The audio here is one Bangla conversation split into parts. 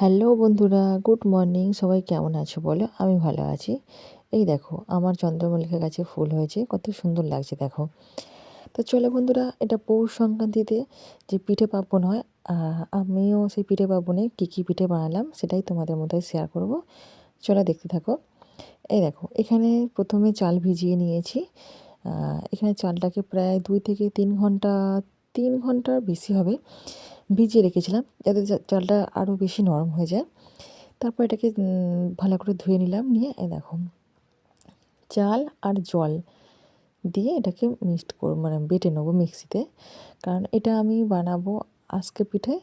হ্যালো বন্ধুরা, গুড মর্নিং। সবাই কেমন আছো বলো? আমি ভালো আছি। এই দেখো, আমার চন্দ্রমল্লিকা গাছে ফুল হয়েছে, কত সুন্দর লাগছে দেখো। তো চলো বন্ধুরা, এটা পৌষ সংক্রান্তিতে যে পিঠে পার্বণ হয় আমিও সেই পিঠে পার্বণে কী কী পিঠে বানালাম সেটাই তোমাদের মধ্যে শেয়ার করব। চলো দেখতে থাকো। এই দেখো, এখানে প্রথমে চাল ভিজিয়ে নিয়েছি। এখানে চালটাকে প্রায় দুই থেকে তিন ঘণ্টা, তিন ঘণ্টার বেশি হবে। ভিজিয়ে রেখেছিলাম যাতে চালটা আরও বেশি নরম হয়ে যায়। তারপর এটাকে ভালো করে ধুয়ে নিলাম, নিয়ে এ দেখো, চাল আর জল দিয়ে এটাকে মিক্সড কর মানে বেটে নেব মিক্সিতে। কারণ এটা আমি বানাবো আজকে পিঠে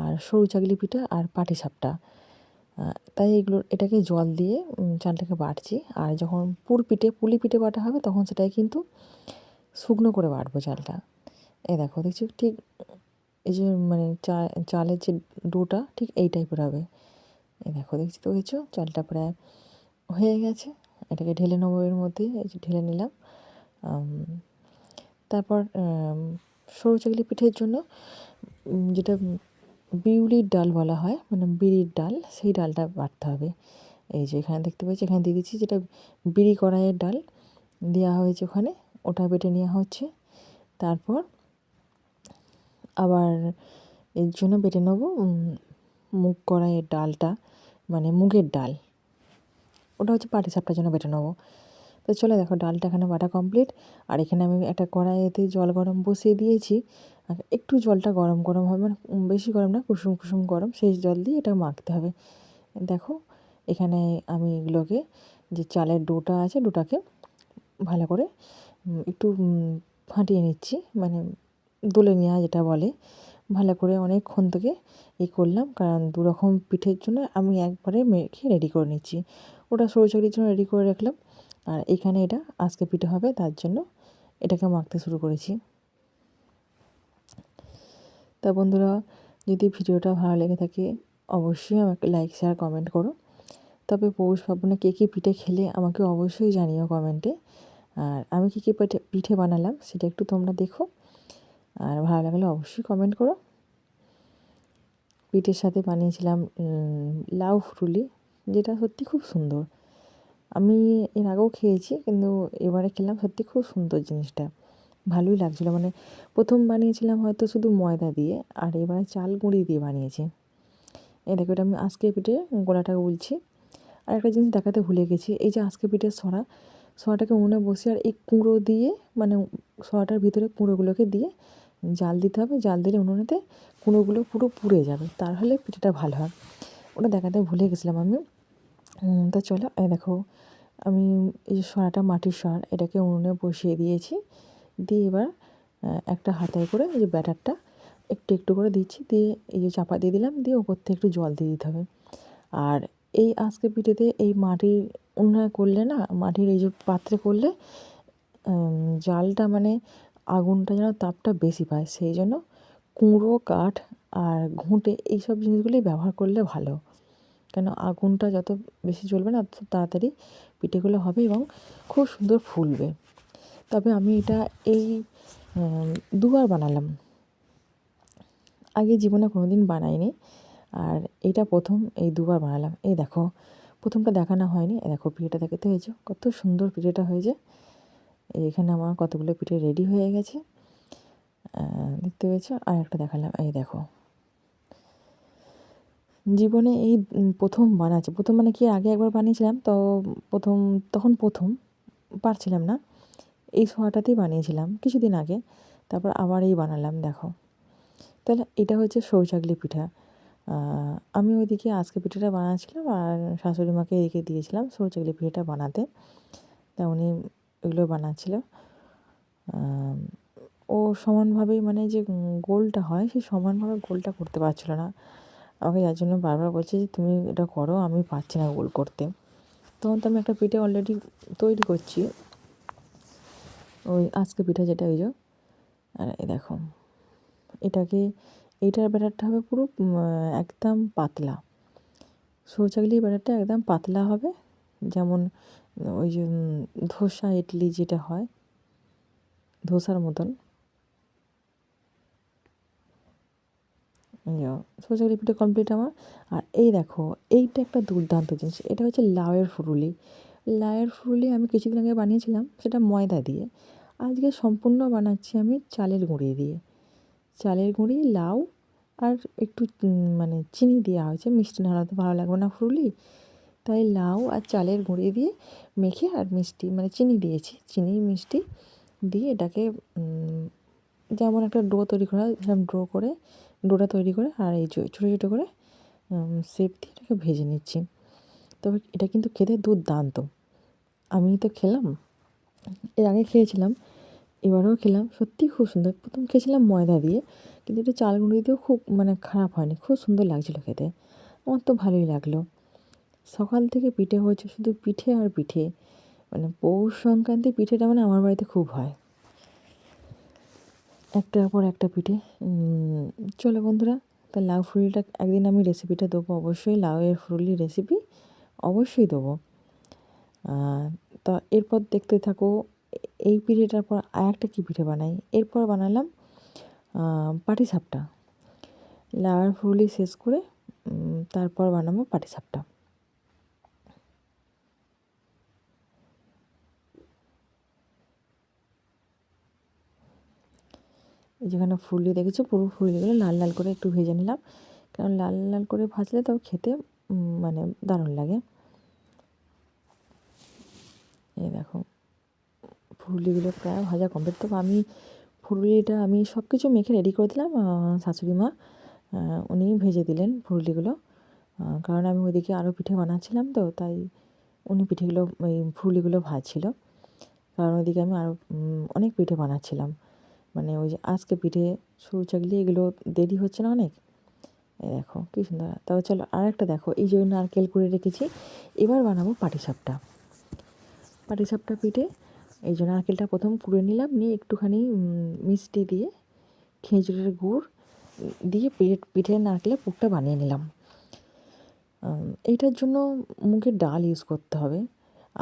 আর সরু চাগলি পিঠা আর পাটি সাপটা। তাই এগুলো, এটাকে জল দিয়ে চালটাকে বাটছি। আর যখন পুর পিঠে, পুলি পিঠে বাটা হবে, তখন সেটাই কিন্তু শুকনো করে বাটবো চালটা। এ দেখো, দেখছি ঠিক এই যে মানে চা, চালের যে ডোটা, ঠিক এই টাইপের হবে। এই দেখো, দেখছি তো হয়েছো চালটা প্রায় হয়ে গেছে। এটাকে ঢেলে নেব এর মধ্যে। এই যে ঢেলে নিলাম। তারপর সরু চাকলি পিঠের জন্য যেটা বিউলির ডাল বলা হয় মানে বিড়ির ডাল, সেই ডালটা বাটতে হবে। এই যে এখানে দেখতে পাচ্ছি, এখানে দিয়ে দিচ্ছি যেটা বিড়ি কড়াইয়ের ডাল। দেওয়া হয়েছে ওখানে। ওটা বেটে নেওয়া হচ্ছে। তারপর আবার এর জন্য বেটে নেব মুগ কড়াইয়ের ডালটা মানে মুগের ডাল। ওটা হচ্ছে পাটি সাপটার জন্য বেটে নেব। তো চলে দেখো, ডালটা এখানে বাটা কমপ্লিট আর এখানে আমি একটা কড়াইতে জল গরম বসিয়ে দিয়েছি। একটু জলটা গরম গরম হবে মানে বেশি গরম না, কুসুম কুসুম গরম, সেই জল দিয়ে এটা মাখতে হবে। দেখো, এখানে আমি এগুলোকে, যে চালের ডোটা আছে, ডোটাকে ভালো করে একটু ফাটিয়ে নিচ্ছি। মানে দোলে নেওয়া যেটা বলে, ভালো করে অনেকক্ষণ থেকে ই করলাম। কারণ দু রকম পিঠের জন্য আমি একবারে মেখে রেডি করে নিচ্ছি। ওটা সরু চাকরির জন্য রেডি করে রাখলাম। আর এখানে এটা আজকে পিঠে হবে, তার জন্য এটাকে মাখতে শুরু করেছি। তা বন্ধুরা, যদি ভিডিওটা ভালো লেগে থাকে, অবশ্যই আমাকে লাইক শেয়ার কমেন্ট করো। তবে পৌষ পার্বণে কে কী পিঠে খেলে আমাকে অবশ্যই জানিও কমেন্টে। আর আমি কী কী পিঠে পিঠে বানালাম, সেটা একটু তোমরা দেখো। আর ভালো লাগলে অবশ্যই কমেন্ট করো। পিঠের সাথে বানিয়েছিলাম লাউ ফুরুলি, যেটা সত্যি খুব সুন্দর। আমি এর আগেও খেয়েছি, কিন্তু এবারে খেলাম, সত্যি খুব সুন্দর জিনিসটা। ভালোই লাগছিল। মানে প্রথম বানিয়েছিলাম হয়তো শুধু ময়দা দিয়ে, আর এবারে চাল গুঁড়ি দিয়ে বানিয়েছি। এ দেখো, এটা আমি আজকে পিঠে গোলাটা উলছি। আর একটা জিনিস দেখাতে ভুলে গেছি, এই যে আজকে পিঠের সরা সরাটাকে উনুনে বসে আর এই কুঁড়ো দিয়ে মানে সরাটার ভিতরে কুঁড়োগুলোকে দিয়ে জাল দিতে হবে, জাল দিলে উনুনেতে কুঁড়োগুলো পুরো পুড়ে যাবে তাহলে পিঠেটা ভালো হয়। ওটা দেখাতে ভুলে গেছিলাম আমি। তা চলো দেখো, আমি এই যে সরাটা মাটির সর এটাকে উনুনে বসিয়ে দিয়েছি। দিয়ে এবার একটা হাতায় করে যে ব্যাটারটা একটু একটু করে দিচ্ছি, দিয়ে এই যে চাপা দিয়ে দিলাম, দিয়ে ওপর থেকে একটু জল দিয়ে দিতে হবে। আর এই আজকে পিঠেতে এই মাটির উনুনে করলে না, মাটির এই যে পাত্রে করলে জালটা মানে আগুনটা যেন তাপটা বেশি পায়, সেই জন্য কুঁড়ো, কাঠ আর ঘুঁটে এইসব জিনিসগুলি ব্যবহার করলে ভালো। কেন আগুনটা যত বেশি জ্বলবে না, তত তাড়াতাড়ি পিঠেগুলো হবে এবং খুব সুন্দর ফুলবে। তবে আমি এটা এই দুবার বানালাম। আগে জীবনে কোনো দিন বানাইনি আর এটা প্রথম এই দুবার বানালাম। এই দেখো, প্রথমটা দেখানো হয়নি। দেখো, পিঠেটা দেখাতে হয়েছে কত সুন্দর পিঠেটা হয়েছে। এখানে আমার কতগুলো পিঠে রেডি হয়ে গেছে। দেখতে পেয়েছ? আর একটা দেখালাম। এই দেখো। জীবনে এই প্রথম বানাচ্ছি। প্রথম মানে কি? আগে একবার বানিয়েছিলাম, তো প্রথম, তখন প্রথম পারছিলাম না। এই সোয়াটাতেই বানিয়েছিলাম কিছুদিন আগে। তারপর আবার এই বানালাম, দেখো। তাহলে এটা হচ্ছে সৌচাগলি পিঠা। আমি ওইদিকে আজকে পিঠাটা বানাচ্ছিলাম আর শাশুড়ি মাকে এদিকে দিয়েছিলাম সৌচাগলি পিঠাটা বানাতে। তা উনি এগুলো বানাচ্ছিল। ও সমানভাবেই মানে যে গোলটা হয় সেই সমানভাবে গোলটা করতে পারছিল না। আমাকে যার জন্য বারবার বলছে যে, তুমি এটা করো, আমি পারছি না গোল করতে। তখন তো আমি একটা পিঠে অলরেডি তৈরি করছি। ওই আজকে পিঠা যেটা ওই আর এই দেখো, এটাকে এইটার ব্যাটারটা হবে পুরো একদম পাতলা। সৌচাগলির ব্যাটারটা একদম পাতলা হবে, যেমন ওই যে ধোসা ইডলি যেটা হয়, ধোসার মতন। সরষে পিঠে কমপ্লিট আমার। আর এই দেখো, এইটা একটা দুর্দান্ত জিনিস। এটা হচ্ছে লাউয়ের ফুরুলি। লাউয়ের ফুরুলি আমি কিছুদিন আগে বানিয়েছিলাম, সেটা ময়দা দিয়ে। আজকে সম্পূর্ণ বানাচ্ছি আমি চালের গুঁড়ি দিয়ে। চালের গুঁড়ি, লাউ আর একটু মানে চিনি দেওয়া হয়েছে। মিষ্টি না হলে তো ভালো লাগবে না ফুরুলি। তাই লাউ আর চালের গুঁড়ি দিয়ে মেখে আর মিষ্টি মানে চিনি দিয়েছি। চিনি, মিষ্টি দিয়ে এটাকে যেমন একটা ডো তৈরি করা সেরকম ডো করে, ডোটা তৈরি করে আর এই ছোটো ছোটো করে সেপ দিয়ে এটাকে ভেজে নিচ্ছি। তবে এটা কিন্তু খেতে দুর্দান্ত। আমি তো খেলাম, এর আগে খেয়েছিলাম, এবারেও খেলাম সত্যিই খুব সুন্দর। প্রথম খেয়েছিলাম ময়দা দিয়ে, কিন্তু এটা চাল গুঁড়ি দিয়েও খুব মানে খারাপ হয়নি, খুব সুন্দর লাগছিল খেতে। আমার তো ভালোই লাগল। সকাল থেকে পিঠে হয়েছে শুধু পিঠে আর পিঠে। মানে পৌষ সংক্রান্তি পিঠেটা মানে আমার বাড়িতে খুব হয়। একটার পর একটা পিঠে। চলো বন্ধুরা, তা লাউ ফুলটা একদিন আমি রেসিপিটা দেবো অবশ্যই, লাউয়ের ফুলি রেসিপি অবশ্যই দেবো। তা এরপর দেখতে থাকো, এই পিঠেটার পর আর একটা কী পিঠে বানাই? এরপর বানালাম পাটিসাপটা লাউয়ের ফুলি শেষ করে তারপর বানাবো পাটিসাপটা যেখানে ফুলি দেখেছ, পুরো ফুলিগুলো লাল লাল করে একটু ভেজে নিলাম। কারণ লাল লাল করে ভাজলে তাও খেতে মানে দারুণ লাগে। এই দেখো ফুলুলিগুলো প্রায় ভাজা কমপ্লিট তো আমি ফুলুলিটা আমি সব কিছু মেখে রেডি করে দিলাম শাশুড়ি মা উনি ভেজে দিলেন ফুলুলিগুলো কারণ আমি ওইদিকে আরও পিঠে বানাচ্ছিলাম তো, তাই উনি পিঠেগুলো, ওই ফুলুলিগুলো ভাজছিল। কারণ ওইদিকে আমি আরও অনেক পিঠে বানাচ্ছিলাম। মানে ওই যে আজকে পিঠে সরু চাকলি এগুলো দেরি হচ্ছে না অনেক? এই দেখো, কী সুন্দর। তবে চলো আর একটা দেখো, এই যে নারকেল করে রেখেছি। এবার বানাবো পাটিসাপটা পাটিসাপটা পিঠে, এই যে নারকেলটা প্রথম কুড়ে নিলাম, নিয়ে একটুখানি মিষ্টি দিয়ে খেজুরের গুড় দিয়ে পিঠে পিঠের নারকেলের পুরটা বানিয়ে নিলাম। এইটার জন্য মুগের ডাল ইউজ করতে হবে।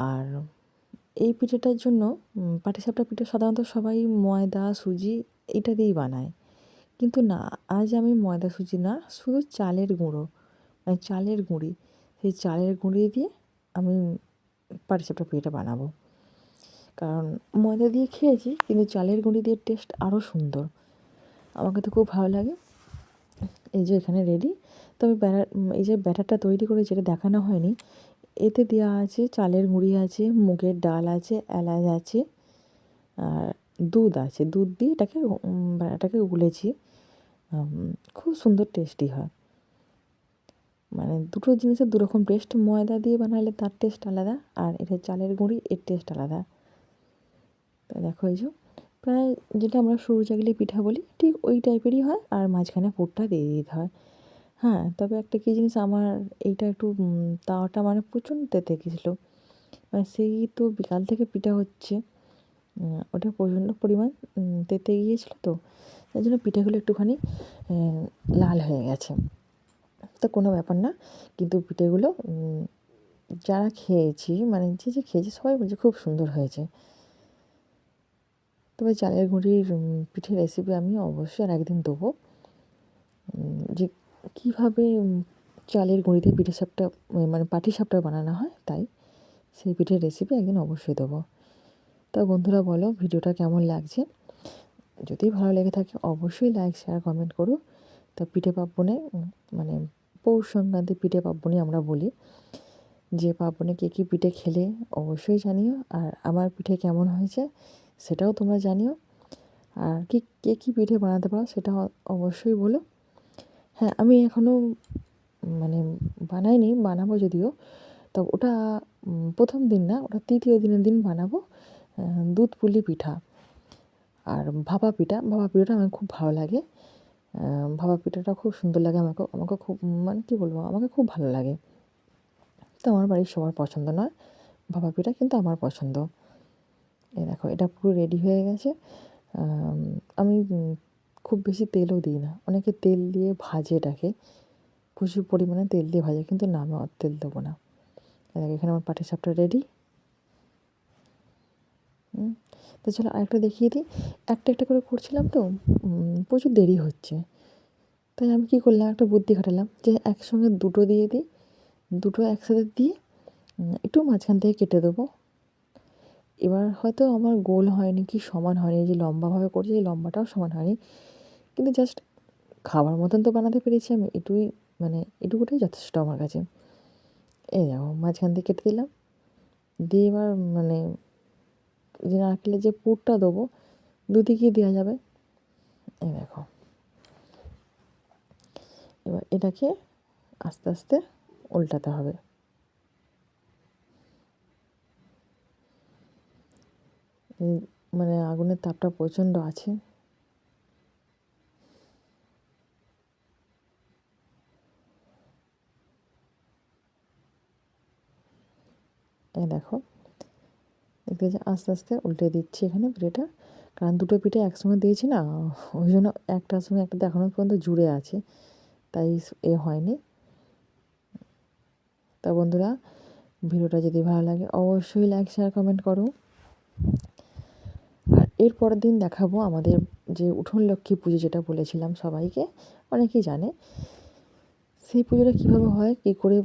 আর এই পিঠেটার জন্য পাটিসাপটা পিঠে সাধারণত সবাই ময়দা, সুজি এটা দিয়েই বানায়। কিন্তু না, আজ আমি ময়দা, সুজি না, শুধু চালের গুঁড়ো মানে চালের গুঁড়ি। সেই চালের গুঁড়ি দিয়ে আমি পাটিসাপটা পিঠেটা বানাবো। কারণ ময়দা দিয়ে খেয়েছি, কিন্তু চালের গুঁড়ি দিয়ে টেস্ট আরও সুন্দর। আমাকে তো খুব ভালো লাগে। এই যে এখানে রেডি তবে ব্যাটার, এই যে ব্যাটারটা তৈরি করে যেটা দেখানো হয়নি এতে দেওয়া আছে চালের গুঁড়ি আছে, মুগের ডাল আছে, এলাচ আছে, আর দুধ আছে। দুধ দিয়ে এটাকে এটাকে গুলেছি খুব সুন্দর টেস্টি হয়। মানে দুটো জিনিসের দুরকম টেস্ট ময়দা দিয়ে বানালে তার টেস্ট আলাদা, আর এটা চালের গুঁড়ি, এর টেস্ট আলাদা। তো দেখো এই যে, প্রায় যেটা আমরা সরু চাকলি পিঠা বলি, ঠিক ওই টাইপেরই হয়, আর মাঝখানে পুরটা দিয়ে দিতে হয়। হ্যাঁ তবে একটা কী জিনিস আমার এইটা একটু তাওয়াটা মানে প্রচণ্ড তেতে গেছিল মানে সেই তো বিকাল থেকে পিঠা হচ্ছে ওটা প্রচণ্ড পরিমাণ তেতে গিয়েছিল তো, তাই জন্য পিঠেগুলো একটুখানি লাল হয়ে গেছে। তো কোনো ব্যাপার না, কিন্তু পিঠেগুলো যারা খেয়েছি মানে যে যে খেয়েছি, সবাই বলছে খুব সুন্দর হয়েছে। তবে চালের গুঁড়ির পিঠের রেসিপি আমি অবশ্যই আর একদিন দেবো। যে কীভাবে চালের গুঁড়িতে পিঠে সাপটা মানে পাটি সাপটা বানানো হয়, তাই সেই পিঠের রেসিপি একদিন অবশ্যই দেবো। তা বন্ধুরা বলো, ভিডিওটা কেমন লাগছে? যদি ভালো লেগে থাকে, অবশ্যই লাইক শেয়ার কমেন্ট করো। তা পিঠে পার্বণে মানে পৌষ সংক্রান্তি পিঠে পার্বণে আমরা বলি। যে পার্বণে কে কী পিঠে খেলে অবশ্যই জানিও, আর আমার পিঠে কেমন হয়েছে সেটাও তোমরা জানিও। আর কি, কে কী পিঠে বানাতে পারো সেটা অবশ্যই বলো। হ্যাঁ আমি এখনও মানে বানাইনি, বানাবো যদিও। তো ওটা প্রথম দিন না, ওটা তৃতীয় দিনের দিন বানাবো দুধ পুলি পিঠা আর ভাপা পিঠা। ভাপা পিঠাটা আমার খুব ভালো লাগে। ভাপা পিঠাটা খুব সুন্দর লাগে আমাকে আমাকে খুব মানে কী বলব, আমাকে খুব ভালো লাগে। তো আমার বাড়ির সবার পছন্দ নয় ভাপা পিঠা, কিন্তু আমার পছন্দ। এই দেখো, এটা পুরো রেডি হয়ে গেছে। আমি খুব বেশি তেলও দিই না। অনেকে তেল দিয়ে ভাজে এটাকে প্রচুর পরিমাণে তেল দিয়ে ভাজে, কিন্তু না, আমি তেল দেবো না। এখানে আমার পাটি সাপটা রেডি তো চলো আরেকটা দেখিয়ে দিই। একটা একটা করে করছিলাম তো প্রচুর দেরি হচ্ছে। তাই আমি কী করলাম, একটা বুদ্ধি খাটালাম যে একসঙ্গে দুটো দিয়ে দিই, দুটো একসাথে দিয়ে একটু মাঝখান থেকে কেটে দেবো। এবার হয়তো আমার গোল হয়নি, কি সমান হয়নি, যে লম্বাভাবে করছি, এই লম্বাটাও সমান হয়নি। কিন্তু জাস্ট খাবার মতন তো বানাতে পেরেছি আমি, এটুই মানে এটুকুটাই যথেষ্ট আমার কাছে। এই দেখো, মাঝখান দিয়ে কেটে দিলাম। দিয়ে এবার মানে যে নারকেলের যে পুরটা দেবো, দুদিকেই দেওয়া যাবে। এই দেখো। এবার এটাকে আস্তে আস্তে উল্টাতে হবে। মানে আগুনের তাপটা প্রচণ্ড আছে এই দেখো। দেখতে আস্তে আস্তে উল্টে দিচ্ছি এখানে পিঠেটা। কারণ দুটো পিঠে একসঙ্গে দিয়েছি না, ওই জন্য একটার সঙ্গে একটা এখনও পর্যন্ত জুড়ে আছে, তাই এ হয়নি। তা বন্ধুরা, ভিডিওটা যদি ভালো লাগে অবশ্যই লাইক শেয়ার কমেন্ট করো। আর এর পরের দিন দেখাবো আমাদের যে উঠোন লক্ষ্মী পুজো যেটা বলেছিলাম সবাইকে, অনেকেই জানে। সেই পুজোটা কীভাবে হয়, কী করে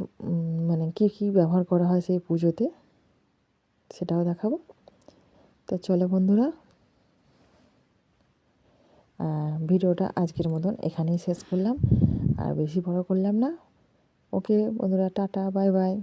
মানে কী কী ব্যবহার করা হয় সেই পুজোতে? সেটাও দেখাবো। তো চলো বন্ধুরা ভিডিওটা আজকের মতন এখানেই শেষ করলাম। আর বেশি বড় করলাম না। ওকে বন্ধুরা, টাটা, বাই বাই।